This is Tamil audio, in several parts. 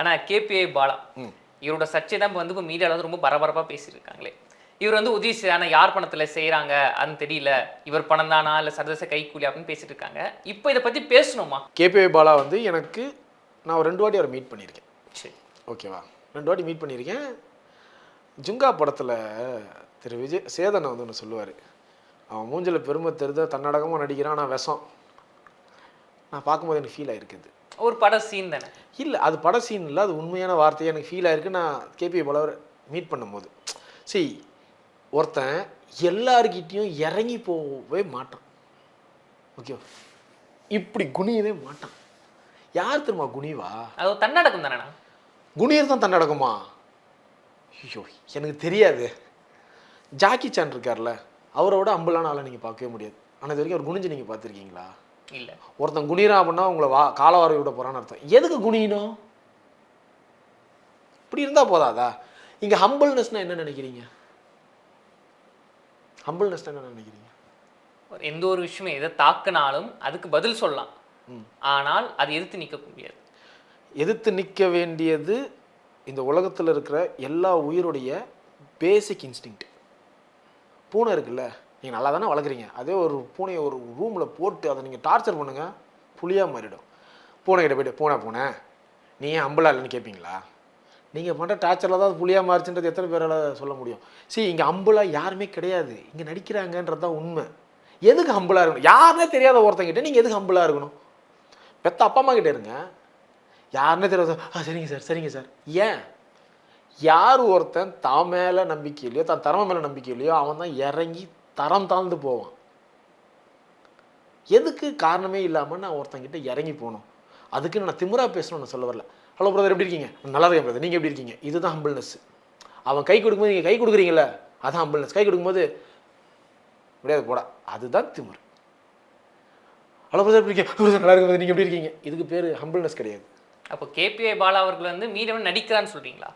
ஆனால் கேபிஐ பாலா இவரோட சர்ச்சை தான் இப்ப வந்து இப்போ மீடியாவில் வந்து ரொம்ப பரபரப்பாக பேசியிருக்காங்களே. இவர் வந்து உதவி ஆனால் யார் பணத்தில் செய்கிறாங்க அது தெரியல. இவர் பணம் தானா இல்லை சர்வதேச கைக்கூலி அப்படின்னு பேசிட்டு இருக்காங்க இப்போ இதை பற்றி பேசணுமா? கேபிஐ பாலா வந்து எனக்கு நான் ஒரு ரெண்டு வாட்டி அவரை மீட் பண்ணியிருக்கேன். சரி. ஓகேவா? ரெண்டு வாட்டி மீட் பண்ணியிருக்கேன். ஜுங்கா படத்தில் திரு விஜய் சேதனை வந்து ஒன்று சொல்லுவார். அவன் மூஞ்சில பெருமை தெரித தன்னடகமாக நடிக்கிறான் ஆனால் விஷம். நான் பார்க்கும்போது எனக்கு ஃபீல் ஆயிருக்குது ஒரு பட சீன் தானே? இல்லை அது பட சீன் இல்லை அது உண்மையான வார்த்தையாக எனக்கு ஃபீல் ஆயிருக்கு. நான் கேபிஐ பாலாவை மீட் பண்ணும்போது. See ஒருத்தன் எல்லார்கிட்டயும் இறங்கி போகவே மாட்டான். ஓகே இப்படி குனியவே மாட்டான். யார் தெரியுமா குனிவா? அது தன்னடக்கம் தானேண்ணா குனியர் தான் தன்னடக்கமா? ஐயோ எனக்கு தெரியாது. ஜாக்கி சான் இருக்கார்ல அவரோட அம்பலான ஆளை நீங்கள் பார்க்கவே முடியாது. ஆனால் இது வரைக்கும் அவர் குனிஞ்சு நீங்கள் பார்த்துருக்கீங்களா? இல்லை. ஒருத்தன் குனிறான் அப்படின்னா உங்களை வா காலவாரி விட போகிறான்னு அர்த்தம். எதுக்கு குனியணும்? இப்படி இருந்தால் போதாதா? இங்கே ஹம்பிள்னஸ்னால் என்ன நினைக்கிறீங்க? ஹம்பிள்னஸ்னா என்ன நினைக்கிறீங்க? எந்த ஒரு விஷயமே எதை தாக்குனாலும் அதுக்கு பதில் சொல்லலாம். ஆனால் அது எதிர்த்து நிற்க முடியாது. எதிர்த்து நிற்க வேண்டியது இந்த உலகத்தில் இருக்கிற எல்லா உயிருடைய பேசிக் இன்ஸ்டிங்க்ட் பூனை இருக்குல்ல? நீங்கள் நல்லா தானே வளர்க்குறீங்க. அதே ஒரு பூனையை ஒரு ரூமில் போட்டு அதை நீங்கள் டார்ச்சர் பண்ணுங்கள் புளியாக மாறிடும். பூனை கிட்ட பூனை பூனை நீ ஏன் அம்பலா இல்லைன்னு கேட்பீங்களா நீங்கள் பண்ணுற டார்ச்சரில் தான் அது புளியாக மாறிச்சுன்றது எத்தனை பேரால் சொல்ல முடியும். சரி இங்கே அம்பலா யாருமே கிடையாது. இங்கே நடிக்கிறாங்கன்றது தான் உண்மை. எதுக்கு ஹம்பிளாக இருக்கணும்? யாருனே தெரியாத ஒருத்தங்கிட்ட நீங்கள் எதுக்கு ஹம்பிளாக இருக்கணும்? பெத்த அப்பா அம்மா கிட்டே இருங்க. யாருன்னே தெரியாத ஆ சரிங்க சார் சரிங்க சார். ஏன்? யார் ஒருத்தன் தான் மேலே நம்பிக்கை இல்லையோ தான் திறமை மேலே நம்பிக்கை இல்லையோ அவன் தான் இறங்கி தரம் தாழ்ந்து போவான். எதுக்கு காரணமே இல்லாமல் நான் ஒருத்தங்கிட்ட இறங்கி போகணும். அதுக்கு நான் திமிரா பேசணும்னு சொல்ல வரல. ஹலோ பிரதர் எப்படி இருக்கீங்க? நல்லா இருக்கேன் பிரதர் நீங்கள் எப்படி இருக்கீங்க? இதுதான் ஹம்பிள்னஸ் அவன் கை கொடுக்கும்போது நீங்கள் கை கொடுக்குறீங்களே அதான் ஹம்பிள்னஸ் கை கொடுக்கும்போது முடியாது போடா. அதுதான் திமிரு. ஹலோ பிரதர் எப்படி இருக்கீங்க? "பிரதர், நல்லா இருக்கு நீங்கள் எப்படி இருக்கீங்க? இதுக்கு பேர் ஹம்பிள்னஸ் கிடையாது. அப்போ கேபிஐ பாலா அவர்கள் வந்து மீடியம் நடிக்கிறான்னு சொல்றீங்களா?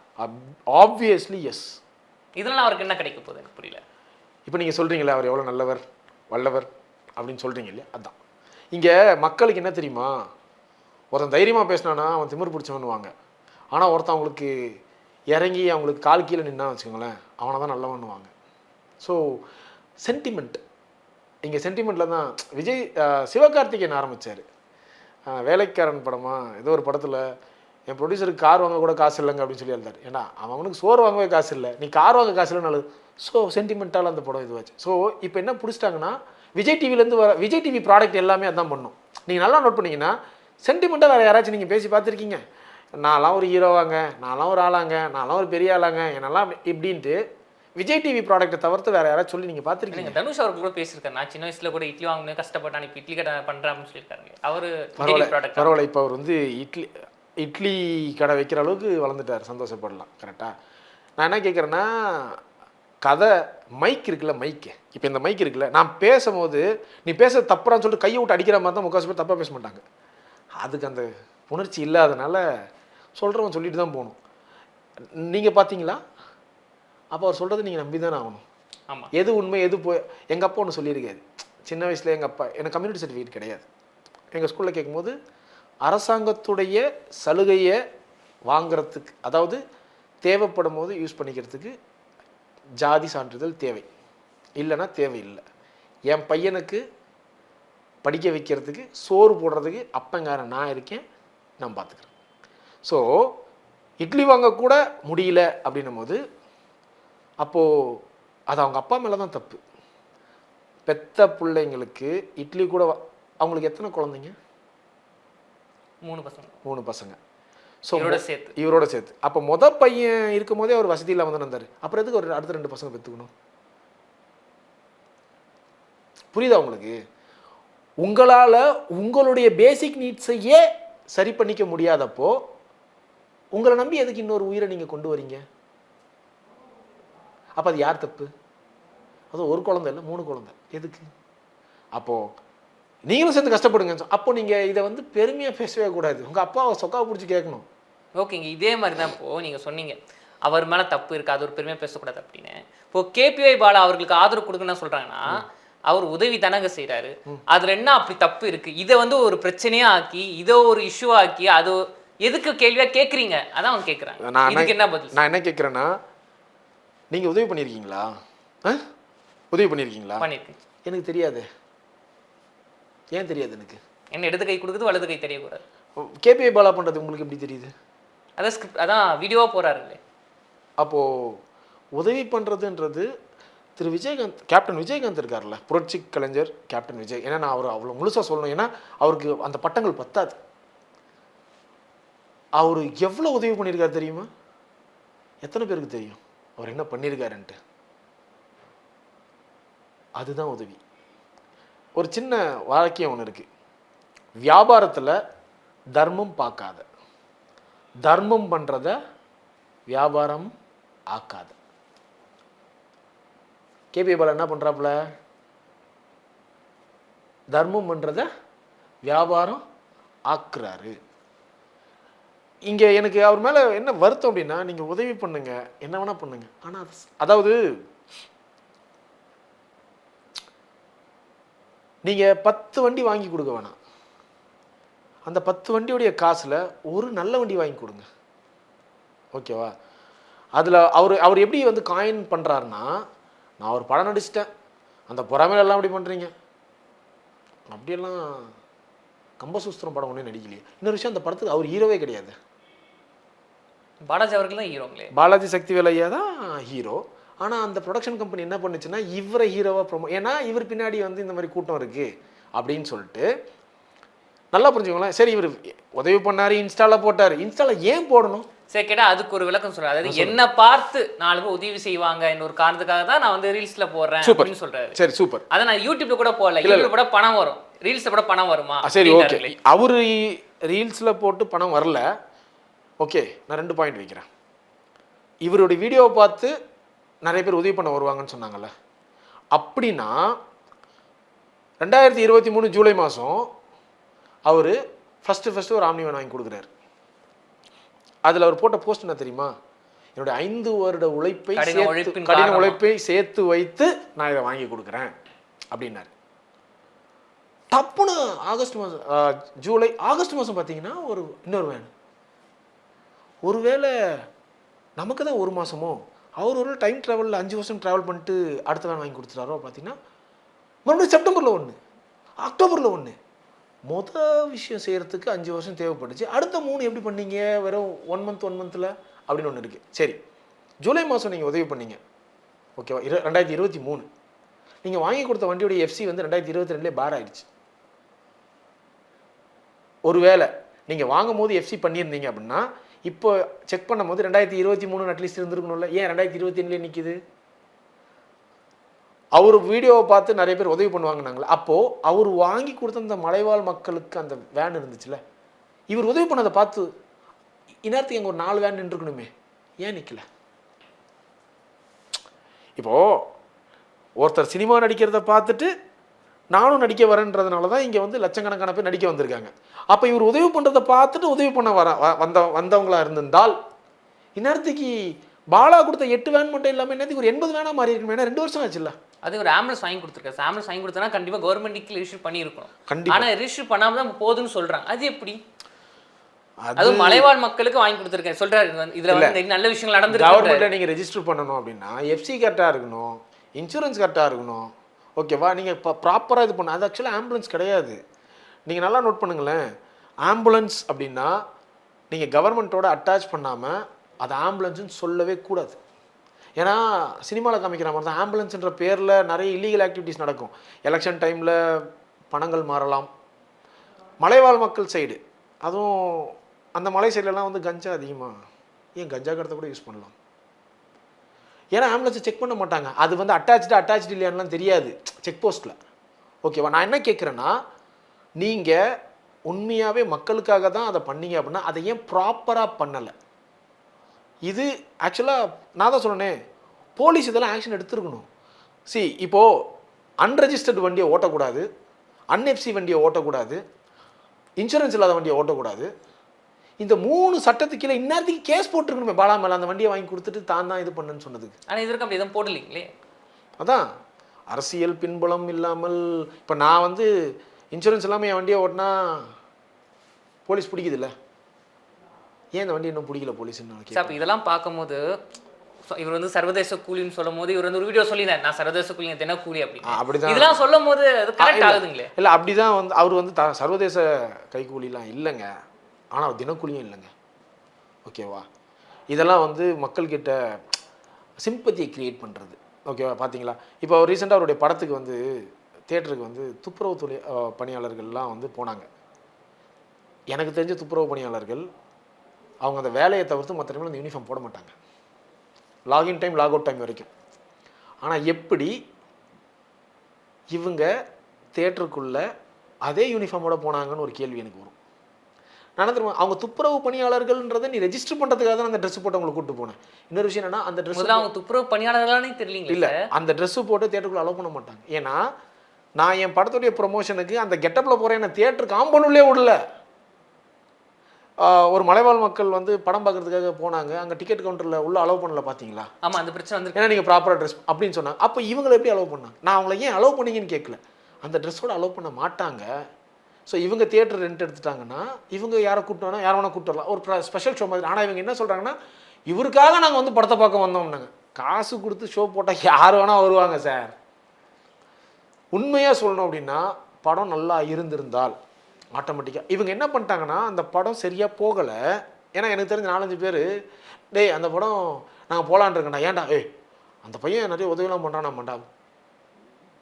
ஆப்வியஸ்லி எஸ் இதெல்லாம் அவருக்கு என்ன கிடைக்க போகுது எனக்கு புரியல. இப்போ நீங்கள் சொல்கிறீங்களே அவர் எவ்வளோ நல்லவர் வல்லவர் அப்படின்னு சொல்கிறீங்க இல்லையா? அதுதான் இங்கே மக்களுக்கு என்ன தெரியுமா? ஒருத்தன் தைரியமாக பேசினானா அவன் திமிர் பிடிச்சவனுவாங்க ஆனால் ஒருத்தன் அவங்களுக்கு இறங்கி அவங்களுக்கு கால் கீழே நின்னா வச்சுக்கோங்களேன் அவனை தான் நல்லவன்னுவாங்க. ஸோ சென்டிமெண்ட் இங்கே சென்டிமெண்ட்டில் தான் விஜய் சிவகார்த்திகேயன் ஆரம்பித்தார் வேலைக்காரன் படமாக ஏதோ ஒரு படத்தில் என் ப்ரொடியூசருக்கு கார் வாங்க கூட காசு இல்லைங்க அப்படின்னு சொல்லி எழுதார் ஏன்னா அவன் அவனுக்கு சோறு வாங்கவே காசு இல்லை. நீ கார் வாங்க காசு இல்லைன்னு நல்லது ஸோ சென்டிமெண்ட்டால் அந்த படம் இதுவாச்சு. ஸோ இப்போ என்ன பிடிச்சிட்டாங்கன்னா விஜய் டிவிலேருந்து வர விஜய் டிவி ப்ராடக்ட் எல்லாமே அதான் பண்ணும். நீங்கள் நல்லா நோட் பண்ணீங்கன்னா சென்டிமெண்ட்டாக வேறு யாராச்சும் நீங்கள் பேசி பார்த்துருக்கீங்க. நான்லாம் ஒரு ஹீரோவாங்க நான்லாம் ஒரு ஆளாங்க நான்லாம் ஒரு பெரிய ஆளாங்க என்னெல்லாம் இப்படின்ட்டு விஜய் டிவி ப்ராடக்ட்டை தவிர்த்து வேறு யாராச்சும் சொல்லி நீங்கள் பார்த்துருக்கீங்க. தனுஷ் அவர்கள் கூட பேசியிருக்காரு. நான் சின்ன வயசுல கூட இட்லி வாங்கணும் கஷ்டப்பட்டான் இப்போ இட்லி கடை பண்றேன் அப்படின்னு சொல்லியிருக்காரு அவரு பரவாயில்ல ப்ராடக்ட் பரவாயில்ல. இப்போ அவர் வந்து இட்லி இட்லி கடை வைக்கிற அளவுக்கு வளர்ந்துட்டார். சந்தோஷப்படலாம். கரெக்டாக நான் என்ன கேட்குறேன்னா கதை மைக் இருக்குல்ல மைக்கு இப்போ இந்த மைக் இருக்குல்ல நான் பேசும்போது நீ பேச தப்புறான்னு சொல்லிட்டு கையை விட்டு அடிக்கிற மாதிரி தான் முக்காசு பேர் தப்பாக பேச மாட்டாங்க. அதுக்கு அந்த உணர்ச்சி இல்லாதனால சொல்கிறவன் சொல்லிட்டு தான் போகணும். நீங்கள் பார்த்தீங்களா அப்போ அவர் சொல்கிறத நீங்கள் நம்பி தானே ஆகணும். ஆமா. எது உண்மை எது போய் எங்கள் அப்பா ஒன்று சொல்லியிருக்காரு. சின்ன வயசில் எங்கள் அப்பா எனக்கு கம்யூனிட்டி சர்டிஃபிகேட் கிடையாது. எங்கள் ஸ்கூலில் கேட்கும்போது அரசாங்கத்துடைய சலுகையை வாங்குறதுக்கு அதாவது தேவைப்படும் போது யூஸ் பண்ணிக்கிறதுக்கு ஜாதி சான்றிதழ் தேவை. இல்லைன்னா தேவையில்லை. என் பையனுக்கு படிக்க வைக்கிறதுக்கு சோறு போடுறதுக்கு அப்பங்காரன் நான் இருக்கேன் நான் பார்த்துக்கிறேன் ஸோ இட்லி வாங்க கூட முடியல அப்படின்னும் போது அப்போது அது அவங்க அப்பா மேலே தான் தப்பு. பெத்த பிள்ளைங்களுக்கு இட்லி கூட அவங்களுக்கு எத்தனை குழந்தைங்க? மூணு பசங்க. மூணு பசங்க. ஸோ இவரோட சேர்த்து. இவரோட சேர்த்து. அப்போ மொத பையன் இருக்கும்போதே அவர் வசதி இல்லாமல் தானே இருந்தார். அப்புறம் எதுக்கு ஒரு அடுத்த ரெண்டு பசங்க பெற்றுக்கணும் புரியுதா உங்களுக்கு? உங்களால் உங்களுடைய பேசிக் நீட்ஸையே சரி பண்ணிக்க முடியாதப்போ உங்களை நம்பி எதுக்கு இன்னொரு உயிரை நீங்கள் கொண்டு வரீங்க? அப்போ அது யார் தப்பு? அது ஒரு குழந்தை இல்லை மூணு குழந்தை. எதுக்கு? அப்போது நீங்களும் சேர்ந்து கஷ்டப்படுங்க. அப்போ நீங்கள் இதை வந்து பெருமையாக பேசவே கூடாது. உங்கள் அப்பாவை சொக்காவை பிடிச்சி கேட்கணும். ஓகேங்க இதே மாதிரி தான் இப்போ நீங்க சொன்னீங்க. அவர் மேல தப்பு இருக்கு அது ஒரு பெருமையா பேசக்கூடாது அப்படின்னு. இப்போ கேபிஐ பாலா அவர்களுக்கு ஆதரவு கொடுக்கணும்னு சொல்றாங்கன்னா அவர் உதவி தானங்க செய்றாரு. அதுல என்ன அப்படி தப்பு இருக்கு? இதை வந்து ஒரு பிரச்சனையா ஆக்கி இதை ஒரு இஷ்யூ ஆக்கி அது எதுக்கு கேள்வியா கேக்குறீங்க? அதான் அவங்க கேக்குறாங்க. நான் இதுக்கு என்ன பதில்? நான் என்ன கேட்குறேன்னா நீங்கள் உதவி பண்ணியிருக்கீங்களா உதவி பண்ணியிருக்கீங்களா பண்ணிருக்கேன். எனக்கு தெரியாது. ஏன் தெரியாது எனக்கு? என்ன இடது கை கொடுக்குது வலது கை தெரியக்கூடாது கேபிஐ பாலா பண்ணுறது உங்களுக்கு எப்படி தெரியுது? அதான் ஸ்கிரிப்ட் அதான் வீடியோவா போறாருல்ல. அப்போது உதவி பண்ணுறதுன்றது திரு விஜயகாந்த் கேப்டன் விஜயகாந்த் இருக்கார்ல புரட்சி கலைஞர் கேப்டன் விஜய். ஏன்னா நான் அவர் அவ்வளோ முழுசாக சொல்லணும். ஏன்னா அவருக்கு அந்த பட்டங்கள் பத்தாது. அவர் எவ்வளோ உதவி பண்ணியிருக்காரு தெரியுமா? எத்தனை பேருக்கு தெரியும்? அவர் என்ன பண்ணியிருக்காருன்ட்டு அதுதான் உதவி. ஒரு சின்ன வாக்கியம் ஒன்று இருக்குது வியாபாரத்தில் தர்மம் பார்க்காத. தர்மம் பண்ணுறத வியாபாரம் ஆக்காத. கேபி பாலா என்ன பண்ணுறாப்புல தர்மம் பண்ணுறத வியாபாரம் ஆக்குறாரு. இங்கே எனக்கு அவர் மேலே என்ன வருத்தம் அப்படின்னா நீங்கள் உதவி பண்ணுங்கள் என்ன வேணால் பண்ணுங்கள் ஆனால் அதாவது நீங்கள் பத்து வண்டி வாங்கி கொடுக்க வேணாம். அந்த பத்து வண்டியுடைய காசில் ஒரு நல்ல வண்டி வாங்கி கொடுங்க. ஓகேவா? அதில் அவர் அவர் எப்படி வந்து காயின் பண்ணுறாருன்னா நான் ஒரு படம் நடிச்சிட்டேன். அந்த பொறாமையில எல்லாம் அப்படி பண்ணுறீங்க அப்படியெல்லாம் கம்பசூஸ்திரம் படம் ஒன்றும் நடிக்கலையே. இன்னொரு விஷயம் அந்த படத்துக்கு அவர் ஹீரோவே கிடையாது. பாலாஜி அவர்கள் தான் ஹீரோங்களே பாலாஜி சக்திவேல் ஐயா தான் ஹீரோ ஆனால் அந்த ப்ரொடக்ஷன் கம்பெனி என்ன பண்ணுச்சுன்னா இவரை ஹீரோவாக ப்ரொமோ ஏன்னா இவர் பின்னாடி வந்து இந்த மாதிரி கூட்டம் இருக்குது அப்படின்னு சொல்லிட்டு நல்லா புரிஞ்சுக்கோங்களேன். சரி இவர் உதவி பண்ணார் இன்ஸ்டாவில் போட்டார். இன்ஸ்டாவில் ஏன் போடணும்? சரி கேட்டா அதுக்கு ஒரு விளக்கம் சொல்றாரு. அதாவது என்ன பார்த்து நாலு பேர் உதவி செய்வாங்க இன்னொரு காரணத்துக்காக தான் நான் வந்து ரீல்ஸ்ல போடுறேன் அப்படின்னு சொல்றாரு. சரி சூப்பர். அதை நான் யூடியூப்ல கூட போடல. யூடியூப்ல கூட பணம் வரும். ரீல்ஸ்ல கூட பணம் வருமா? சரி ஓகே. அவர் ரீல்ஸில் போட்டு பணம் வரல. ஓகே நான் ரெண்டு பாயிண்ட் வைக்கிறேன். இவருடைய வீடியோவை பார்த்து நிறைய பேர் உதவி பண்ண வருவாங்கன்னு சொன்னாங்கல்ல. அப்படின்னா ரெண்டாயிரத்தி இருபத்தி மூணு ஜூலை மாதம் அவர் ஃபஸ்ட்டு ஃபஸ்ட்டு ஒரு ஆம்னி வேன் வாங்கி கொடுக்குறாரு. அதில் அவர் போட்ட போஸ்ட் என்ன தெரியுமா? என்னுடைய ஐந்து வருட உழைப்பை கடின சேர்த்து கடின. உழைப்பை சேர்த்து வைத்து நான் இதை வாங்கி கொடுக்குறேன் அப்படின்னாரு. டப்புன்னு ஆகஸ்ட் மாதம் ஜூலை ஆகஸ்ட் மாதம் பார்த்தீங்கன்னா ஒரு இன்னொரு வேன். ஒருவேளை நமக்கு தான் ஒரு மாதமோ அவர் ஒரு டைம் ட்ராவலில் அஞ்சு வருஷம் ட்ராவல் பண்ணிட்டு அடுத்த வேன் வாங்கி கொடுத்துட்டாரோ பார்த்தீங்கன்னா மறுபடியும் செப்டம்பரில் ஒன்று அக்டோபரில் ஒன்று மொத விஷயம் செய்கிறதுக்கு அஞ்சு வருஷம் தேவைப்பட்டுச்சு. அடுத்த மூணு எப்படி பண்ணீங்க? வெறும் ஒன் மந்த் ஒன் மந்தில் அப்படின்னு ஒன்று இருக்குது சரி ஜூலை மாதம் நீங்கள் உதவி பண்ணீங்க. ஓகேவா இரு ரெண்டாயிரத்தி இருபத்தி மூணு. நீங்கள் வாங்கி கொடுத்த வண்டியுடைய எஃப்சி வந்து ரெண்டாயிரத்தி இருபத்தி ரெண்டுலேயே பார் ஆயிடுச்சு. ஒருவேளை நீங்கள் வாங்கும் போது எஃப்சி பண்ணியிருந்தீங்க அப்படின்னா இப்போ செக் பண்ணும்போது ரெண்டாயிரத்தி இருபத்தி மூணு அட்லீஸ்ட் இருந்திருக்கணும்ல. ஏன் ரெண்டாயிரத்தி இருபத்தி ரெண்டுலேயே நிற்கிது அவர் வீடியோவை பார்த்து நிறைய பேர் உதவி பண்ணுவாங்கனாங்களே அப்போது அவர் வாங்கி கொடுத்த அந்த மலைவாழ் மக்களுக்கு அந்த வேன் இருந்துச்சுல. இவர் உதவி பண்ணதை பார்த்து இந்நேரத்துக்கு எங்கள் ஒரு நாலு வேன் நின்றுக்கணுமே ஏன் நிற்கல இப்போது ஒருத்தர் சினிமா நடிக்கிறத பார்த்துட்டு நானும் நடிக்க வரேன்றதுனால தான் இங்கே வந்து லட்சக்கணக்கான பேர் நடிக்க வந்திருக்காங்க. அப்போ இவர் உதவி பண்ணுறதை பார்த்துட்டு உதவி பண்ண வர வந்த வந்தவங்களா இருந்திருந்தால் இந்நேரத்துக்கு பாலா கொடுத்த எட்டு வேன் மட்டும் இல்லாமல் என்னத்துக்கு ஒரு எண்பது வேனா மாறி இருக்கணும் ஏன்னா ரெண்டு வருஷம் ஆச்சுல்ல? அது ஒரு ஆம்புலன்ஸ் வாங்கி கொடுத்துருக்காரு. ஆம்புலன்ஸ் வாங்கி கொடுத்தனா கண்டிப்பா கவர்மெண்ட் ரிஜிஸ்டர் பண்ணியிருக்கணும். கண்டிப்பா. ஆனா ரிஜிஸ்டர் பண்ணாம தான் போதுன்னு சொல்றாங்க. அது எப்படி? அது மலைவாழ் மக்களுக்கு வாங்கி கொடுத்துருக்கேன் சொல்றாரு இதுல வந்து நல்ல விஷயங்கள் நடந்திருக்கு. கவர்மெண்ட்டில் நீங்கள் ரெஜிஸ்டர் பண்ணணும் அப்படின்னா எஃப்சி கரெக்டாக இருக்கணும் இன்சூரன்ஸ் கரெக்டாக இருக்கணும் ஓகேவா நீங்கள் இப்போ ப்ராப்பராக இது பண்ண. அது ஆக்சுவலாக ஆம்புலன்ஸ் கிடையாது. நீங்கள் நல்லா நோட் பண்ணுங்களேன். ஆம்புலன்ஸ் அப்படின்னா நீங்கள் கவர்மெண்ட்டோட அட்டாச் பண்ணாமல் அது ஆம்புலன்ஸ்னு சொல்லவே கூடாது. ஏன்னா சினிமாவில் காமிக்கிற மாதிரி தான். ஆம்புலன்ஸ்ன்ற பேரில் நிறைய இல்லீகல் ஆக்டிவிட்டீஸ் நடக்கும். எலெக்ஷன் டைமில் பணங்கள் மாறலாம். மலைவாழ் மக்கள் சைடு அதுவும் அந்த மலை சைட்லலாம் வந்து கஞ்சா அதிகமாக ஏன் கஞ்சா கடத்த கூட யூஸ் பண்ணலாம். ஏன்னா ஆம்புலன்ஸை செக் பண்ண மாட்டாங்க. அது வந்து அட்டாச்சு அட்டாச்சு இல்லையான்லாம் தெரியாது. செக் போஸ்ட்டில் ஓகேவா நான் என்ன கேட்குறேன்னா நீங்கள் உண்மையாகவே மக்களுக்காக தான் அதை பண்ணீங்க அப்படின்னா அதை ஏன் ப்ராப்பராக பண்ணலை? இது ஆக்சுவலாக நான் தான் சொன்னேனே போலீஸ் இதெல்லாம் ஆக்ஷன் எடுத்துருக்கணும். சி இப்போது அன்ரெஜிஸ்டர்டு வண்டியை ஓட்டக்கூடாது அன்எஃப்சி வண்டியை ஓட்டக்கூடாது இன்சூரன்ஸ் இல்லாத வண்டியை ஓட்டக்கூடாது இந்த மூணு சட்டத்துக்கு கீழே இந்நேரத்துக்கு கேஸ் போட்டிருக்கணுமே. பாலா மேலே அந்த வண்டியை வாங்கி கொடுத்துட்டு தான் தான் இது பண்ணுன்னு சொன்னதுக்கு. ஆனா இது வரைக்கும் அப்படி எதுவும் போடலீங்களே? அதான். அரசியல் பின்புலம் இல்லாமல் இப்போ நான் வந்து இன்சூரன்ஸ் இல்லாமல் என் வண்டியை ஓட்டினா போலீஸ் பிடிக்குதுல்ல? ஏன் இந்த வண்டி இன்னும் பிடிக்கல போலீஸ்னு நான் சார் கேட்பேன் அப்ப இதெல்லாம் பார்க்கும்போது இவர் வந்து சர்வதேச கூலின்னு சொல்லும் போது இவர் வந்து ஒரு வீடியோ சொல்லியிருந்தார். நான் சர்வதேச கூலி தின கூலி ஆ, அப்படின்னு அப்படிதான். இதெல்லாம் சொல்லும் போது அது கரெக்ட் ஆகுதுங்களே? இல்லை அப்படி தான் வந்து அவர் வந்து சர்வதேச கைக்கூலிலாம் இல்லைங்க. ஆனால் தினக்கூலியும் இல்லைங்க. ஓகேவா இதெல்லாம் வந்து மக்கள்கிட்ட சிம்பத்தியை கிரியேட் பண்ணுறது ஓகேவா பார்த்தீங்களா இப்போ ரீசெண்டாக அவருடைய படத்துக்கு வந்து தேட்டருக்கு வந்து துப்புரவு தொழில் பணியாளர்கள்லாம் வந்து போனாங்க. எனக்கு தெரிஞ்ச துப்புரவு பணியாளர்கள் அவங்க அந்த வேலையை தவிர்த்து மற்ற டைமில் அந்த யூனிஃபார்ம் போட மாட்டாங்க. Login time log out time வரைக்கும். ஆனால் எப்படி இவங்க தேட்டருக்குள்ளே அதே யூனிஃபார்மோட போனாங்கன்னு ஒரு கேள்வி எனக்கு வரும். தெரியுமா அவங்க துப்புரவு பணியாளர்கள்ன்றதை நீ ரெஜிஸ்டர் பண்ணுறதுக்காக தான் அந்த ட்ரெஸ் போட்டு அவங்களை கூட்டு போனேன். இன்னொரு விஷயம் என்னன்னா அந்த ட்ரெஸ் அவங்க துப்புரவு பணியாளர்களானே தெரியலீங்களே இல்லை அந்த ட்ரெஸ்ஸு போட்டு தேட்டருக்குள்ள அலோவ் பண்ண மாட்டாங்க. ஏன்னா நான் என் படத்துடைய ப்ரொமோஷனுக்கு அந்த கெட்டப்பில் போகிறேன் என்ன தேட்டர் காம்பவுண்டுள்ளே விடல. ஒரு மலைவாழ் மக்கள் வந்து படம் பார்க்கறதுக்காக போனாங்க. அங்கே டிக்கெட் கவுண்டரில் உள்ள அலோவ் பண்ணல பார்த்தீங்களா ஆமா அந்த பிரச்சனை வந்து ஏன்னா நீங்கள் ப்ராப்பராக ட்ரெஸ் அப்படின்னு சொன்னாங்க. அப்போ இவங்களை எப்படி அலோவ் பண்ணாங்க? நான் அவங்கள ஏன் அலோவ் பண்ணீங்கன்னு கேட்கல அந்த ட்ரெஸ்ஸோட அலோவ் பண்ண மாட்டாங்க. ஸோ இவங்க தியேட்டர் ரெண்ட் எடுத்துட்டாங்கன்னா இவங்க யாரை கூப்பிட்டோன்னா யாரை வேணால் கூப்பிட்டுலாம் ஒரு ஸ்பெஷல் ஷோ மாதிரி. ஆனால் இவங்க என்ன சொல்கிறாங்கன்னா இவருக்காக நாங்கள் வந்து படத்தை பார்க்க வந்தோம்னாங்க காசு கொடுத்து ஷோ போட்டால் யார் வேணால் வருவாங்க சார் உண்மையாக சொல்லணும் அப்படின்னா படம் நல்லா இருந்திருந்தால் ஆட்டோமேட்டிக்காக இவங்க என்ன பண்ணிட்டாங்கன்னா அந்த படம் சரியாக போகலை. ஏன்னா எனக்கு தெரிஞ்ச நாலஞ்சு பேர் டேய் அந்த படம் நாங்கள் போகலான் இருக்கேன்டா. ஏன்டா? ஏய் அந்த பையன் நிறைய உதவிலாம் பண்ணுறானா மாட்டா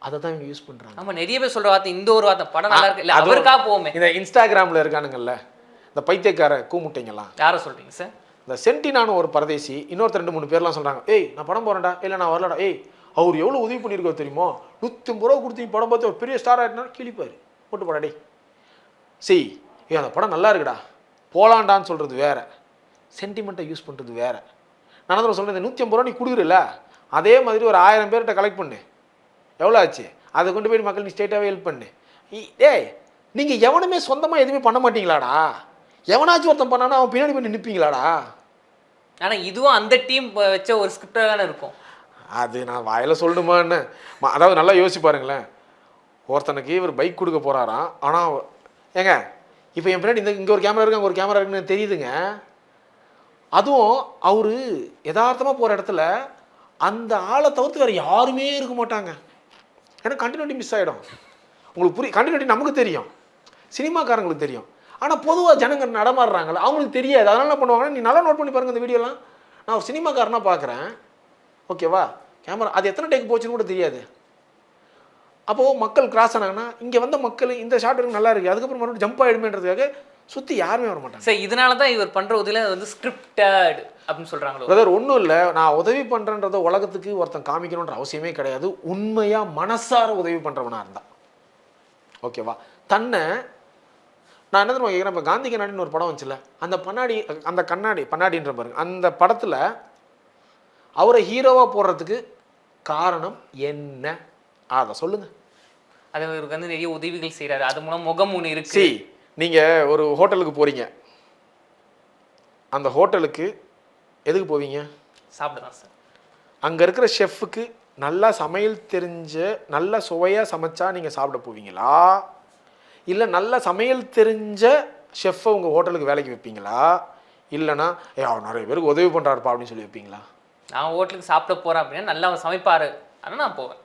அதை தான் இவங்க யூஸ் பண்ணுறாங்க ஆமா நிறைய பேர் சொல்ற வார்த்தை இந்த ஒரு வார்த்தை படம் நல்லா இருக்கு. இல்ல அவருக்காக போவோமே. இந்த இன்ஸ்டாகிராமில் இருக்கானுங்கல்ல இந்த பைத்தியக்கார கூமுட்டைங்கெல்லாம். யாரை சொல்றீங்க சார் இந்த சென்டினான்னு ஒரு பரதேசி இன்னொருத்தர் ரெண்டு மூணு பேர்லாம் சொல்கிறாங்க ஏய் நான் படம் போகிறேன்டா இல்லை நான் வரலடா ஏய் அவர் எவ்வளோ உதவி பண்ணியிருக்கோ தெரியுமா? நூற்றி ஐம்பது ரூபா கொடுத்து படம் பார்த்து ஒரு பெரிய ஸ்டார் ஆகிட்டனா கிழிப்பார் போட்டு போடா டேய். செய் ஏய் அந்த படம் நல்லா இருக்குடா போலாண்டான்னு சொல்கிறது வேற சென்டிமெண்ட்டை யூஸ் பண்ணுறது வேற. நான் தான் சொல்கிறேன் இந்த நூற்றி ஐம்பது ரூபா நீ கொடுக்குறல அதே மாதிரி ஒரு ஆயிரம் பேர்கிட்ட கலெக்ட் பண்ணு எவ்வளோ ஆச்சு அதை கொண்டு போய் மக்கள் நீ ஸ்டேட்டாகவே ஹெல்ப் பண்ணு. டேய் நீங்கள் எவனுமே சொந்தமாக எதுவுமே பண்ண மாட்டீங்களாடா? எவனாச்சும் ஒருத்தன் பண்ணானா அவன் பின்னாடி போய் நிற்பீங்களாடா ஆனா இதுவும் அந்த டீம் வச்ச ஒரு ஸ்கிரிப்டா தானே இருக்கும். அது நான் வாயில் சொல்லணுமான்னு அதாவது நல்லா யோசிச்சு பாருங்களேன். ஒருத்தனுக்கு இவர் பைக் கொடுக்க போகிறாராம் ஆனால் ஏங்க இப்போ என் பின்னாடி இந்த இங்கே ஒரு கேமரா இருக்கு அங்கே ஒரு கேமரா இருக்குன்னு தெரியுதுங்க. அதுவும் அவர் யதார்த்தமாக போகிற இடத்துல அந்த ஆளை தவிர்த்து வேறு யாருமே இருக்க மாட்டாங்க. ஏன்னா கண்டினியூட்டி மிஸ் ஆகிடும் உங்களுக்கு புரிய கண்டினியூட்டி நமக்கு தெரியும். சினிமாக்காரங்களுக்கு தெரியும். ஆனால் பொதுவாக ஜனங்க நடமாடுறாங்கல்ல அவங்களுக்கு தெரியாது. அதனால என்ன பண்ணுவாங்கன்னா நீ நல்லா நோட் பண்ணி பாருங்க இந்த வீடியோலாம் நான் ஒரு சினிமாக்காரனாக பார்க்குறேன் ஓகேவா கேமரா அது எத்தனை டேக் போச்சுன்னு கூட தெரியாது. அப்போது மக்கள் கிராஸ் ஆனாங்கன்னா இங்கே வந்த மக்கள் இந்த ஷார்ட் இருக்கு நல்லா இருக்குது அதுக்கப்புறம் மறுபடியும் ஜம்ப் ஆகிடுமேன்றதுக்காக சுற்றி யாருமே வர மாட்டாங்க. சார் இதனால தான் இவர் பண்ற உதவியில வந்து ஸ்கிரிப்டட் அப்படின்னு சொல்றாங்களோ? பிரதர் ஒன்றும் இல்லை. நான் உதவி பண்ணுறேன்றத உலகத்துக்கு ஒருத்தன் காமிக்கணுன்ற அவசியமே கிடையாது. உண்மையாக மனசார உதவி பண்ணுறவனா இருந்தா. ஓகேவா தன்னை நான் என்ன தெரியுமா கேட்குறேன் இப்போ காந்தி கண்ணாடின்னு ஒரு படம் வந்துச்சுல அந்த கண்ணாடி அந்த கண்ணாடி கண்ணாடின்ற பாருங்க. அந்த படத்தில் அவரை ஹீரோவாக போடுறதுக்கு காரணம் என்ன? அதை சொல்லுங்கள் அது இவருக்கு வந்து நிறைய உதவிகள் செய்றாரு. அது மூலம் முகம் ஒன்று இருக்கு. நீங்கள் ஒரு ஹோட்டலுக்கு போகிறீங்க அந்த ஹோட்டலுக்கு எதுக்கு போவீங்க? சாப்பிடலாம் சார். அங்கே இருக்கிற ஷெஃப்புக்கு நல்லா சமையல் தெரிஞ்ச நல்ல சுவையாக சமைச்சா நீங்கள் சாப்பிட போவீங்களா? இல்லை நல்ல சமையல் தெரிஞ்ச ஷெஃப்பை உங்கள் ஹோட்டலுக்கு வேலைக்கு வைப்பீங்களா? இல்லைனா ஏ அவன் நிறைய பேருக்கு உதவி பண்ணுறாருப்பா அப்படின்னு சொல்லி வைப்பீங்களா? நான் ஹோட்டலுக்கு சாப்பிட போறேன் அப்படின்னா நல்லா அவர் சமைப்பாரு. ஆனால் நான் போவேன்.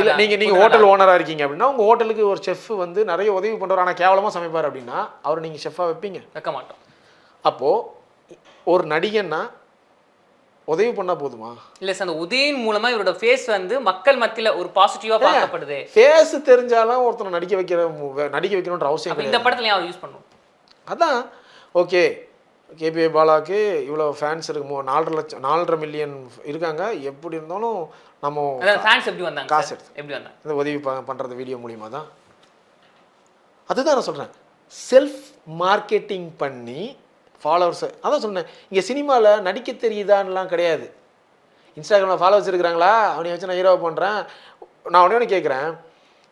இல்லை நீங்கள் நீங்கள் ஹோட்டல் ஓனராக இருக்கீங்க அப்படின்னா உங்கள் ஹோட்டலுக்கு ஒரு செஃப் வந்து நிறைய உதவி பண்ணுறாரு ஆனால் கேவலமாக சமைப்பார் அப்படின்னா அவரை நீங்கள் ஷெஃப்பாக வைப்பீங்க. வைக்க மாட்டோம். அப்போது ஒரு நடிகன்னா உதவி பண்ணால் போதுமா? இல்ல சார் அந்த உதவியின் மூலமா இவரோட ஃபேஸ் வந்து மக்கள் மத்தியில ஒரு பாசிட்டிவா பார்க்கப்படுது. ஃபேஸ் தெரிஞ்சாலும் ஒருத்தனை நடிக்க வைக்கிற நடிக்க வைக்கணுன்ற அவசியம் இந்த படத்துல அவர் யூஸ் பண்ணுவோம் அதான் ஓகே கேபிஏ பாலாக்கு இவ்வளோ ஃபேன்ஸ் இருக்கு. மோ- நாலரை லட்சம் நாலரை மில்லியன் இருக்காங்க. எப்படி இருந்தாலும் நம்ம ஃபேன்ஸ் எப்படி வந்தாங்க காசு சார்? எப்படி வந்தாங்க? இந்த உதவி ப பண்ணுறது வீடியோ மூலியமாக தான். அதுதான் நான் சொல்கிறேன் செல்ஃப் மார்க்கெட்டிங் பண்ணி ஃபாலோவர்ஸை அதான் சொன்னேன். இங்கே சினிமாவில் நடிக்க தெரியுதான்லாம் கிடையாது. இன்ஸ்டாகிராமில் ஃபாலோவர்ஸ் இருக்கிறாங்களா? அவனை வச்சு நான் ஹீரோ பண்ணுறேன் நான் உடனே ஒன்று கேட்குறேன்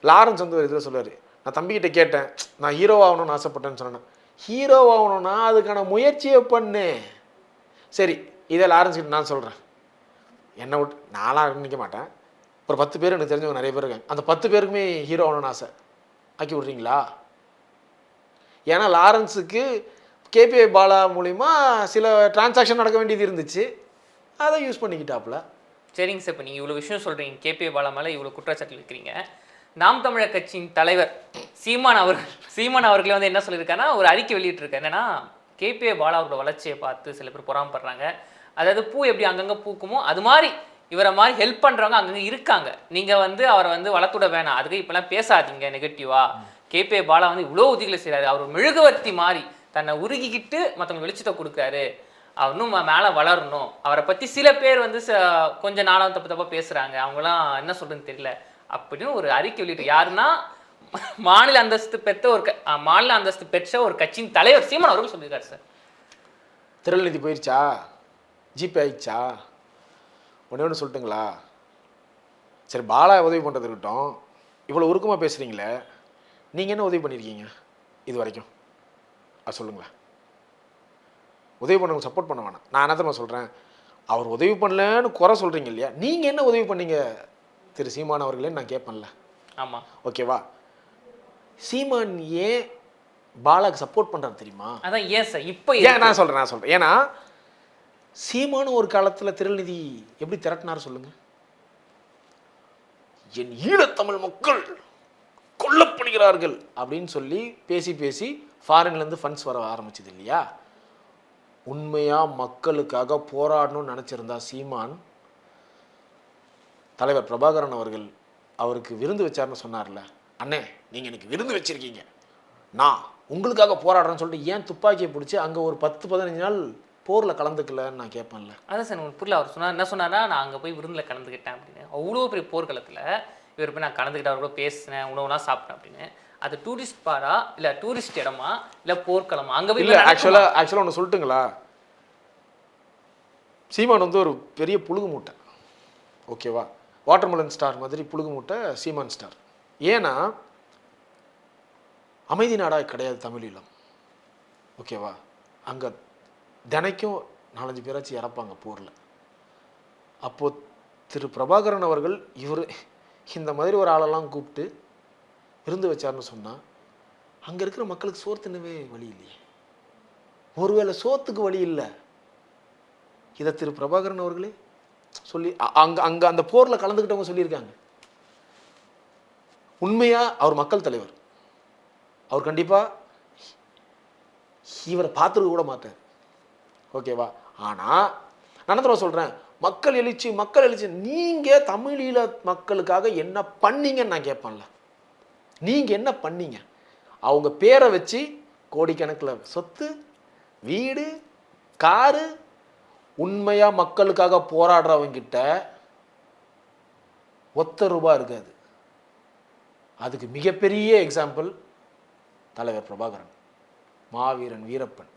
லாரன்ஸ் வந்து ஒரு இதில் சொல்லுவார் நான் தம்பிக்கிட்ட கேட்டேன். நான் ஹீரோ ஆகணும்னு ஆசைப்பட்டேன்னு சொன்னேன். ஹீரோ ஆகணும்னா அதுக்கான முயற்சியை பண்ணு. சரி இதை லாரன்ஸ் கிட்ட நான் சொல்கிறேன் என்னை விட்டு நானாக நிற்க மாட்டேன். ஒரு பத்து பேர் எனக்கு தெரிஞ்சவங்க நிறைய பேர் இருக்காங்க. அந்த பத்து பேருக்குமே ஹீரோ ஆகணும்னு ஆசை. ஆக்கி விட்றீங்களா? ஏன்னா லாரன்ஸுக்கு கேபிஐ பாலா மூலிமா சில டிரான்சாக்ஷன் நடக்க வேண்டியது இருந்துச்சு. அதை யூஸ் பண்ணிக்கிட்டாப்புல. சரிங்க சார் இப்போ நீங்கள் இவ்வளோ விஷயம் சொல்கிறீங்க கேபி பாலா மேலே இவ்வளோ குற்றச்சாட்டு இருக்கிறீங்க நாம் தமிழர் கட்சியின் தலைவர் சீமான் அவர்கள் சீமான் அவர்களே வந்து என்ன சொல்லியிருக்காருன்னா ஒரு அறிக்கை வெளியிட்டிருக்காரு. என்னன்னா கேபிஏ பாலா அவரோட வளர்ச்சியை பார்த்து சில பேர் பொறாமப்படுறாங்க. அதாவது பூ எப்படி அங்கங்கே பூக்குமோ அது மாதிரி இவரை மாதிரி ஹெல்ப் பண்ணுறவங்க அங்கங்கே இருக்காங்க. நீங்கள் வந்து அவரை வந்து வளர்த்துட வேணாம். அதுக்கு இப்போலாம் பேசாதீங்க நெகட்டிவா கேபிஏ பாலா வந்து இவ்வளோ உதவிகளை செய்கிறாரு அவர் மெழுகுவர்த்தி மாதிரி தன்னை உருகிக்கிட்டு மற்றவங்க வெளிச்சத்தை கொடுக்குறாரு. அவர் இன்னும் மேலே வளரணும். அவரை பற்றி சில பேர் வந்து ச நாளாக தப்பு தப்பாக பேசுகிறாங்க அவங்களாம் என்ன சொல்கிறதுன்னு தெரியல. அப்படின்னு ஒரு அறிக்கை வெளியிட்டு யாருன்னா மாநில அந்தஸ்து பெற்ற ஒரு க- மாநில அந்தஸ்து பெற்ற ஒரு கட்சியின் தலைவர் சீமான் அவர்கள் சொல்லியிருக்காரு சார். திருநெல்வேலி போயிருச்சா? ஜிபே ஆயிடுச்சா? ஒன்றே ஒன்று சொல்லட்டுங்களா? சரி பாலா உதவி பண்ணுறது இருக்கட்டும். இவ்வளோ உருக்கமாக பேசுகிறீங்களே நீங்கள் என்ன உதவி பண்ணியிருக்கீங்க இது வரைக்கும்? அது சொல்லுங்களேன். உதவி பண்ணவங்க சப்போர்ட் பண்ண வேணாம். நான் என்ன தான் சொல்கிறேன் அவர் உதவி பண்ணலன்னு குறை சொல்கிறீங்க இல்லையா? நீங்கள் என்ன உதவி பண்ணீங்க? திரு சீமான் அவர்களேன்னு நான் கேட்பேன்ல. ஆமாம் ஓகேவா சீமான் ஏன் பாலாக்கு சப்போர்ட் பண்ணுறாரு தெரியுமா? அதான் ஏன் சார் இப்போ ஏன் நான் சொல்கிறேன் நான் சொல்கிறேன் ஏன்னா சீமானு ஒரு காலத்தில் திருநிதி எப்படி திரட்டினார் சொல்லுங்க? என் ஈழத்தமிழ் மக்கள் கொல்லப்படுகிறார்கள் அப்படின்னு சொல்லி பேசி பேசி ஃபாரின்லேருந்து ஃபண்ட்ஸ் வர ஆரம்பிச்சது இல்லையா? உண்மையாக மக்களுக்காக போராடணும்னு நினச்சிருந்தா சீமான் தலைவர் பிரபாகரன் அவர்கள் அவருக்கு விருந்து வச்சாருன்னு சொன்னார்ல. அண்ணே நீங்கள் எனக்கு விருந்து வச்சிருக்கீங்க. நான் உங்களுக்காக போராடுறேன்னு சொல்லிட்டு ஏன் துப்பாக்கியை பிடிச்சி அங்கே ஒரு பத்து பதினஞ்சு நாள் போரில் கலந்துக்கலன்னு நான் கேட்பேன்ல. அதான் சார் உங்களுக்கு புரியல. அவர் சொன்னார் என்ன சொன்னார்னா நான் அங்கே போய் விருந்தில் கலந்துக்கிட்டேன் அப்படின்னு. அவ்வளோ பெரிய போர்க்களத்தில் இவர் போய் நான் கலந்துக்கிட்டேன் அவர் கூட பேசினேன் உணவுலாம் சாப்பிட்டேன் அப்படின்னு. அது டூரிஸ்ட் பாரா இல்லை டூரிஸ்ட் இடமா இல்லை போர்க்களமா? அங்கே போய் இல்லை? ஆக்சுவலாக ஆக்சுவலாக ஒன்று சொல்லட்டுங்களா? சீமான் வந்து ஒரு பெரிய புழுகு மூட்டை. ஓகேவா? வாட்டர்மெலன் ஸ்டார் மாதிரி புழுகு மூட்டை சீமான் ஸ்டார். ஏன்னா அமைதி நாடாக கிடையாது தமிழீழம் ஓகேவா? அங்கே தினைக்கும் நாலஞ்சு பேராச்சும் இறப்பாங்க போரில். அப்போது திரு பிரபாகரன் அவர்கள் இவர் இந்த மாதிரி ஒரு ஆளெல்லாம் கூப்பிட்டு விருந்து வச்சார்னு சொன்னால் அங்கே இருக்கிற மக்களுக்கு சோறு தின்னவே வழி இல்லையே. ஒருவேளை சோத்துக்கு வழி இல்லை. இதை திரு பிரபாகரன் அவர்களே சொல்லி அ- அங்க அங்க அந்த போர்ல கலந்துக்கிட்டவங்க சொல்லியிருக்காங்க. உண்மையா அவர் மக்கள் தலைவர். அவர் கண்டிப்பா இவரை பார்த்துருக்க கூட மாட்டார். ஓகேவா ஆனா நான் சொல்கிறேன் சொல்றேன்? மக்கள் எழுச்சி மக்கள் எழுச்சி நீங்க தமிழீழ மக்களுக்காக என்ன பண்ணீங்கன்னு நான் கேட்பேன்ல. நீங்க என்ன பண்ணீங்க? அவங்க பேரை வச்சு கோடிக்கணக்கில் சொத்து வீடு காரு உண்மையா மக்களுக்காக போராடுறவங்கிட்ட ஒத்த ரூபா இருக்காது. அதுக்கு மிகப்பெரிய எக்ஸாம்பிள் தலைவர் பிரபாகரன் மாவீரன் வீரப்பன்.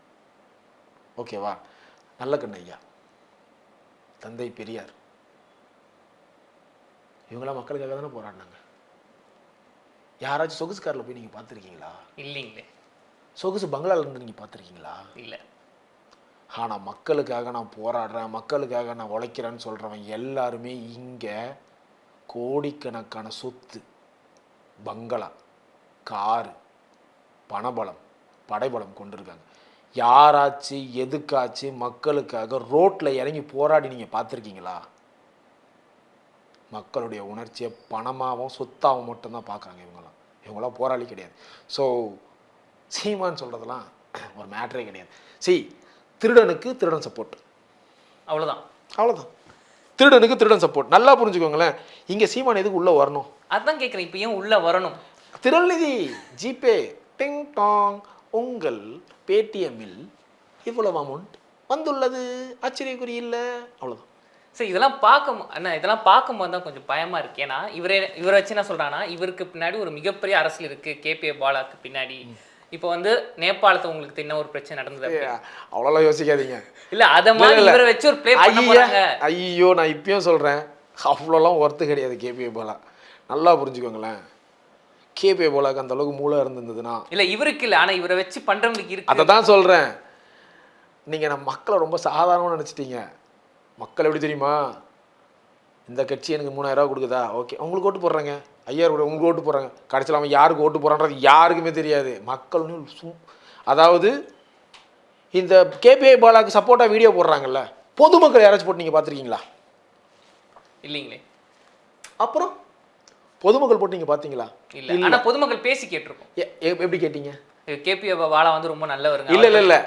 ஓகேவா நல்ல கண்ணையா? தந்தை பெரியார். இவங்களாம் மக்களுக்காக தானே போராடினாங்க. யாராச்சும் சொகுசு காரில் போய் நீங்கள் பார்த்துருக்கீங்களா? இல்லைங்களே. சொகுசு பங்களால இருந்து நீங்கள் பார்த்துருக்கீங்களா? இல்லை. ஆனால் மக்களுக்காக நான் போராடுறேன் மக்களுக்காக நான் உழைக்கிறேன்னு சொல்கிறவன் எல்லாருமே இங்கே கோடிக்கணக்கான சொத்து பங்களா காரு பணபலம் படைபலம் கொண்டிருக்காங்க. யாராச்சும் எதுக்காச்சும் மக்களுக்காக ரோட்டில் இறங்கி போராடி நீங்கள் பார்த்துருக்கீங்களா? மக்களுடைய உணர்ச்சியை பணமாகவும் சொத்தாகவும் மட்டும்தான் பார்க்குறாங்க இவங்கெல்லாம். இவங்களாம் போராளி கிடையாது. ஸோ சீமான்னு சொல்கிறதெல்லாம் ஒரு மேட்ரே கிடையாது. சி திருடனுக்கு திருடன் சப்போர்ட் அவ்வளோதான் அவ்வளோதான் திருடனுக்கு திருடன் சப்போர்ட் நல்லா புரிஞ்சுக்கோங்களேன். இங்கே சீமான் எதுக்கு உள்ளே வரணும்? அதான் கேட்குறேன் இப்போ ஏன் உள்ளே வரணும்? திருநிதி ஜிபே டிங் டாங் உங்கள் பேடிஎம்மில் இவ்வளவு அமௌண்ட் வந்துள்ளது. ஆச்சரியக்குறி இல்லை. அவ்வளோதான் சரி இதெல்லாம் பார்க்கும் அண்ணா இதெல்லாம் பார்க்கும்போது தான் கொஞ்சம் பயமா இருக்கு. ஏன்னா இவரே இவரை வச்சு என்ன சொல்றாங்கன்னா இவருக்கு பின்னாடி ஒரு மிகப்பெரிய அரசியல் இருக்கு. கேபிஏ பாலாக்கு பின்னாடி. இப்போ வந்து நேபாளத்தை உங்களுக்கு என்ன ஒரு பிரச்சனை நடந்தது. அவ்வளோலாம் யோசிக்காதீங்க. இல்ல அத மாதிரி. இவரை வச்சு ஒரு ப்ளே பண்ண ஐயா போறாங்க. ஐயோ நான் இப்பயும் சொல்கிறேன் அவ்வளோலாம் ஒர்த்து கிடையாது கேபிஏ போலா. நல்லா புரிஞ்சுக்கோங்களேன். கேபிஏ போலாக்கு அந்த அளவுக்கு மூளை இருந்திருந்ததுன்னா. இல்ல இவருக்கு இல்ல ஆனா இவரை வச்சு பண்றவங்களுக்கு இருக்கு. அதை தான் சொல்கிறேன் நீங்கள் நம்ம மக்களை ரொம்ப சாதாரணமாக நினச்சிட்டீங்க. மக்கள் எப்படி தெரியுமா? இந்த கட்சி எனக்கு மூணாயிரம் ரூபா கொடுக்குதா? ஓகே உங்களுக்கு ஓட்டு போடுறாங்க. ஐயாயிரம் கூட உங்களுக்கு ஓட்டு போடுறாங்க. கடைசியில் அவன் யாருக்கு ஓட்டு போடுறான்றது யாருக்குமே தெரியாது. மக்கள் அதாவது இந்த கேபிஐ பாலாக்கு சப்போர்ட்டாக வீடியோ போடுறாங்கல்ல பொதுமக்கள் யாராச்சும் போட்டு நீங்கள் பார்த்துருக்கீங்களா? இல்லைங்களே. அப்புறம் பொதுமக்கள் போட்டு நீங்கள் பார்த்தீங்களா? இல்ல. ஆனா பொதுமக்கள் பேசி கேட்டிருக்கோம். எப்படி கேட்டீங்க? கேபி வாலா வந்து ரொம்ப நல்லவருங்க. இல்லை இல்லை இல்லை.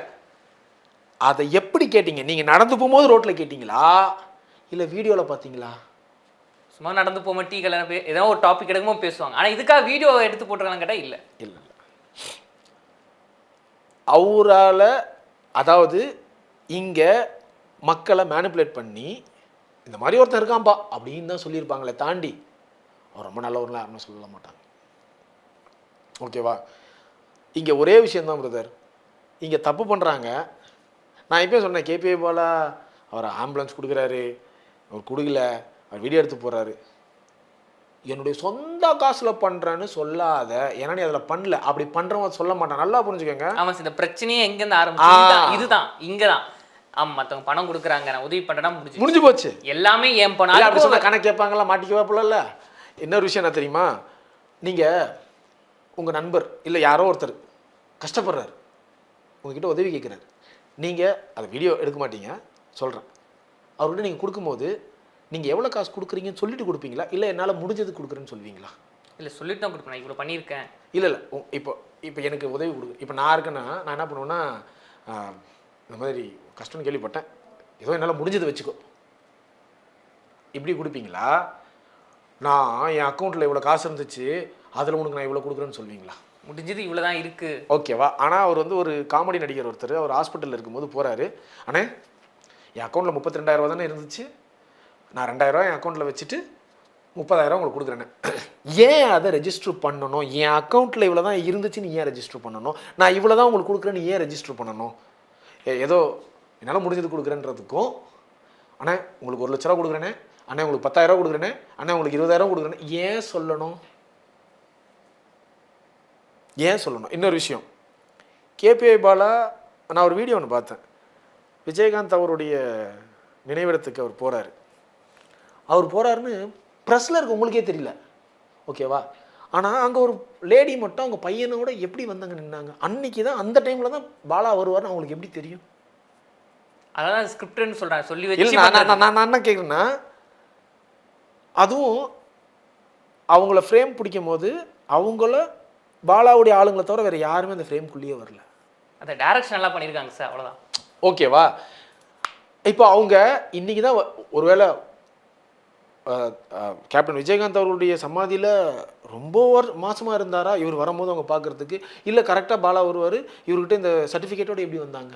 அதை எப்படி கேட்டீங்க? நீங்கள் நடந்து போகும்போது ரோட்டில் கேட்டீங்களா? இல்லை வீடியோவில் பார்த்தீங்களா? சும்மா நடந்து போக டீ கல்யாணம் ஏதோ ஒரு டாபிக் எடுக்கும்போது பேசுவாங்க. ஆனால் இதுக்காக வீடியோ எடுத்து போட்டுருக்காங்க கேட்டால் இல்லை. இல்லை. அவரால் அதாவது இங்கே மக்களை மேனிப்புலேட் பண்ணி இந்த மாதிரி ஒருத்தன் இருக்கான்பா அப்படின்னு தான் சொல்லியிருப்பாங்களே தாண்டி அவர் ரொம்ப நல்லவர்களாக யாருமே சொல்ல மாட்டாங்க. ஓகேவா இங்கே ஒரே விஷயந்தான் பிரதர் இங்கே தப்பு பண்ணுறாங்க நான் இப்போ சொன்னேன் கேபிஐ போல அவர் ஆம்புலன்ஸ் கொடுக்குறாரு. அவர் கொடுக்கல. அவர் வீடியோ எடுத்து போகிறாரு என்னுடைய சொந்த காசில் பண்ணுறேன்னு சொல்லாத. ஏன்னா நீ அதில் பண்ணல. அப்படி பண்ணுறவன் சொல்ல மாட்டான். நல்லா புரிஞ்சுக்கோங்க. ஆமா சார் இந்த பிரச்சனையே எங்க இருந்து ஆரம்பிச்சு இதுதான், இதுதான் இங்கதான். ஆமா மத்தவங்க பணம் கொடுக்குறாங்க. நான் உதவி பண்றேன்னா முடிஞ்சு முடிஞ்சு போச்சு. எல்லாமே ஏன் இல்ல, அப்படி போனாலும் சொன்னா கணக்கு கேட்பாங்களா மாட்டிக்குவாப்புல இன்னொரு விஷயம் என்ன தெரியுமா? நீங்கள் உங்கள் நண்பர் இல்லை யாரோ ஒருத்தர் கஷ்டப்படுறாரு. உங்ககிட்ட உதவி கேட்குறாரு நீங்கள் அதை வீடியோ எடுக்க மாட்டீங்க. சொல்கிறேன் அவர்கிட்ட நீங்கள் கொடுக்கும்போது நீங்கள் எவ்வளோ காசு கொடுக்குறீங்கன்னு சொல்லிட்டு கொடுப்பீங்களா? இல்லை என்னால் முடிஞ்சது கொடுக்குறேன்னு சொல்லுவீங்களா? இல்ல சொல்லிட்டு தான் கொடுப்பேன். நான் இவ்வளவு பண்ணியிருக்கேன். இல்லை இல்லை. இப்போ இப்போ எனக்கு உதவி கொடுக்கு இப்போ நான் இருக்கேன்னா நான் என்ன பண்ணுவேன்னா இந்த மாதிரி கஷ்டம்னு கேள்விப்பட்டேன். ஏதோ என்னால் முடிஞ்சதை வச்சுக்கோ. இப்படி கொடுப்பீங்களா? நான் என் அக்கௌண்ட்டில் இவ்வளோ காசு இருந்துச்சு அதில் உனக்கு நான் இவ்வளோ கொடுக்குறேன்னு சொல்லுவீங்களா? முடிஞ்சது இவ்வளவுதான் இருக்கு. ஓகேவா ஆனால் அவர் வந்து ஒரு காமெடி நடிகர் ஒருத்தர். அவர் ஹாஸ்பிட்டலில் இருக்கும்போது போகிறாரு அண்ணே என் அக்கௌண்ட்டில் முப்பத்தி ரெண்டாயிரரூவா தானே இருந்துச்சு? நான் ரெண்டாயிரரூவா என் அக்கௌண்ட்டில் வச்சுட்டு முப்பதாயிரம் உங்களுக்கு கொடுக்குறேன்னு. ஏன் அதை ரெஜிஸ்டர் பண்ணணும்? என் அக்கௌண்ட்டில் இவ்வளோ தான் இருந்துச்சுன்னு ஏன் ரெஜிஸ்டர் பண்ணணும்? நான் இவ்வளோ தான் உங்களுக்கு கொடுக்குறேன்னு ஏன் ரெஜிஸ்டர் பண்ணணும்? ஏ- ஏதோ என்னால் முடிஞ்சது கொடுக்குறேன்றதுக்கும் அண்ணே உங்களுக்கு ஒரு லட்ச ரூபா கொடுக்குறேனே அண்ணே உங்களுக்கு பத்தாயிரம் கொடுக்குறேனே அண்ணே உங்களுக்கு இருபதாயிரம் கொடுக்குறேன்னு ஏன் சொல்லணும்? ஏன் சொல்லணும்? இன்னொரு விஷயம். கேபிஐ பாலா நான் ஒரு வீடியோ ஒன்று பார்த்தேன். விஜயகாந்த் அவருடைய நினைவிடத்துக்கு அவர் போகிறாரு அவர் போகிறாருன்னு ப்ரெஸ்ஸில் இருக்க உங்களுக்கே தெரியல. ஓகேவா ஆனால் அங்கே ஒரு லேடி மட்டும் அவங்க பையனோட எப்படி வந்தாங்க நின்னாங்க? அன்னைக்கு தான் அந்த டைமில் தான் பாலா வருவார்னு அவங்களுக்கு எப்படி தெரியும்? அதான் ஸ்கிரிப்ட்னு சொல்றாங்க சொல்லி வச்சு நான் நான் என்ன கேட்குறேன்னா அதுவும் அவங்கள ஃப்ரேம் பிடிக்கும் போது அவங்கள பாலாவுடைய ஆளுங்களை தவிர வேறு யாருமே அந்த ஃப்ரேம்குள்ளேயே வரல. அந்த டைரக்ஷன் நல்லா பண்ணியிருக்காங்க சார் அவ்வளவுதான். ஓகேவா இப்போ அவங்க இன்னைக்கு தான் ஒருவேளை கேப்டன் விஜயகாந்த் அவர்களுடைய சமாதியில் ரொம்ப வர் மாசமா இருந்தாரா? இவர் வரும்போது அவங்க பார்க்கறதுக்கு இல்லை கரெக்டாக பாலா வருவார்? இவர்கிட்ட இந்த சர்டிஃபிகேட்டோட எப்படி வந்தாங்க?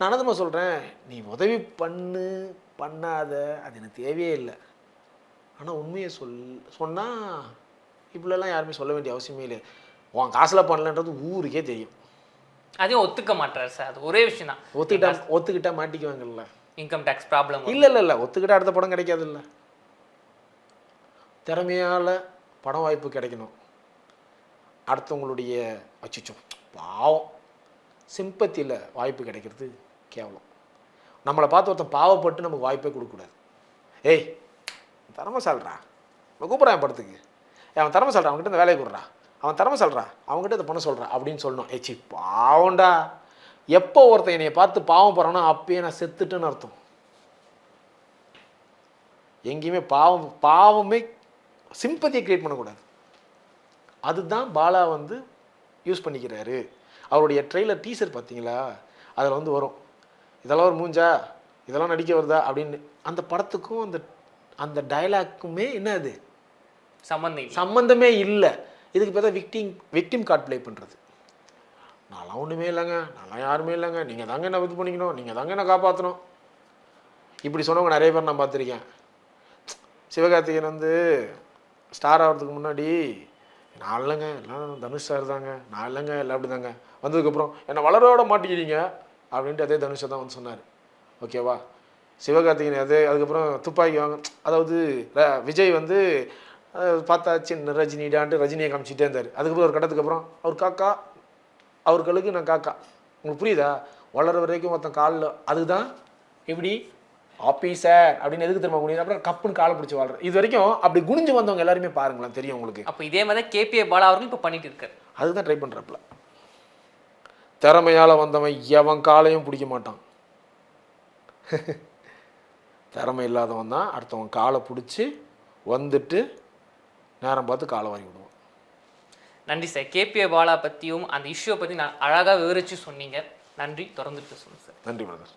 நான் என்னதும்மா சொல்கிறேன் நீ உதவி பண்ணு பண்ணாத. அது எனக்கு தேவையே இல்லை. ஆனால் உண்மையை சொல் சொன்னால் இப்படிலாம் யாருமே சொல்ல வேண்டிய அவசியமே இல்லை உன் காசில் பண்ணலன்றது ஊருக்கே தெரியும். அதையும் ஒத்துக்க மாட்டாரு சார். அது ஒரே விஷயம் தான் ஒத்துக்கிட்டா ஒத்துக்கிட்டா மாட்டிக்குவாங்கல்ல. இன்கம் டேக்ஸ் ப்ராப்ளம் இல்லை இல்லை இல்லை. ஒத்துக்கிட்டா அடுத்த படம் கிடைக்காதுல்ல. திறமையால் படம் வாய்ப்பு கிடைக்கணும். அடுத்தவங்களுடைய அச்சிச்சோ பாவம். சிம்பத்தியில் வாய்ப்பு கிடைக்கிறது கேவலம். நம்மளை பார்த்து ஒருத்தன் பாவப்பட்டு நமக்கு வாய்ப்பே கொடுக்கக்கூடாது. ஏய் திறமை சொல்கிறா நான் கூப்பிட்றேன் படத்துக்கு. அவன் திறமை சொல்கிறான் அவன்கிட்ட இந்த வேலையை கொடுறா அவன் திறமை சொல்கிறான் அவன்கிட்ட இதை பண்ண சொல்கிறான் அப்படின்னு சொல்லணும். ஏச்சி பாவண்டா எப்போ ஒருத்தன் என்னைய பார்த்து பாவம் போகிறானோ அப்பயே நான் செத்துட்டேன்னு அர்த்தம். எங்கேயுமே பாவம் பாவமே சிம்பத்தியை கிரியேட் பண்ணக்கூடாது. அதுதான் பாலா வந்து யூஸ் பண்ணிக்கிறாரு. அவருடைய ட்ரெய்லர் டீசர் பார்த்தீங்களா? அதில் வந்து வரும். இதெல்லாம் ஒரு மூஞ்சா? இதெல்லாம் நடிக்க வருதா? அப்படின்னு அந்த படத்துக்கும் அந்த அந்த டயலாக்குமே என்ன அது? சம்மந்தம். சம்மந்தமே இல்லை. இதுக்கு பார்த்தா விக்டிம் விக்டிம் கார்டு ப்ளே பண்ணுறது நான்லாம் ஒன்றுமே இல்லைங்க. நான்லாம் யாருமே இல்லைங்க. நீங்கள் தாங்க என்ன இது பண்ணிக்கணும். நீங்கள் தாங்க என்ன காப்பாற்றணும் இப்படி சொன்னவங்க நிறைய பேர் நான் பார்த்துருக்கேன். சிவகார்த்திகேயன் வந்து ஸ்டார் ஆகிறதுக்கு முன்னாடி நான் இல்லைங்க. எல்லாம் தனுஷ் சார் தாங்க. நான் இல்லைங்க. எல்லாம் அப்படி தாங்க வந்ததுக்கப்புறம் என்னை வளரோட மாட்டிக்கிறீங்க அப்படின்ட்டு அதே தனுஷை தான் வந்து சொன்னார். ஓகேவா சிவகார்த்திகேயன் அதே அதுக்கப்புறம் துப்பாக்கி வாங்க அதாவது விஜய் வந்து பார்த்தாச்சு ரஜினிடான்ட்டு ரஜினியை காமிச்சிட்டே இருந்தார். அதுக்கப்புறம் ஒரு கட்டத்துக்கு அப்புறம் அவர் காக்கா அவர் கழுகு நான் காக்கா. உங்களுக்கு புரியுதா? வளர வரைக்கும் ஒருத்தன் காலில் அதுதான் எப்படி ஆபீசர் அப்படின்னு எதுக்கு திரும்ப முடியும் அப்புறம் கப்புன்னு காலை பிடிச்சி வாழ்ற இது வரைக்கும் அப்படி குனிஞ்சு வந்தவங்க எல்லாருமே பாருங்களேன் தெரியும் உங்களுக்கு. அப்போ இதே மாதிரி கேபிஏ பாலா அவர்களும் இப்போ பண்ணிட்டு இருக்காரு. அதுதான் ட்ரை பண்ணுறப்பல திறமையால் வந்தவன் எவன் காலையும் பிடிக்க மாட்டான். திறமை இல்லாதவன் தான் அடுத்தவன் காலை பிடிச்சி வந்துட்டு நேரம் பார்த்து காலை வாங்கி நன்றி சார். கேபிஏ பாலா பற்றியும் அந்த இஷ்யூவை பற்றி நான் அழகாக விவரித்து சொன்னீங்க. நன்றி. தொடர்ந்துட்டு சொல்லுங்கள் சார். நன்றி பிரதர்.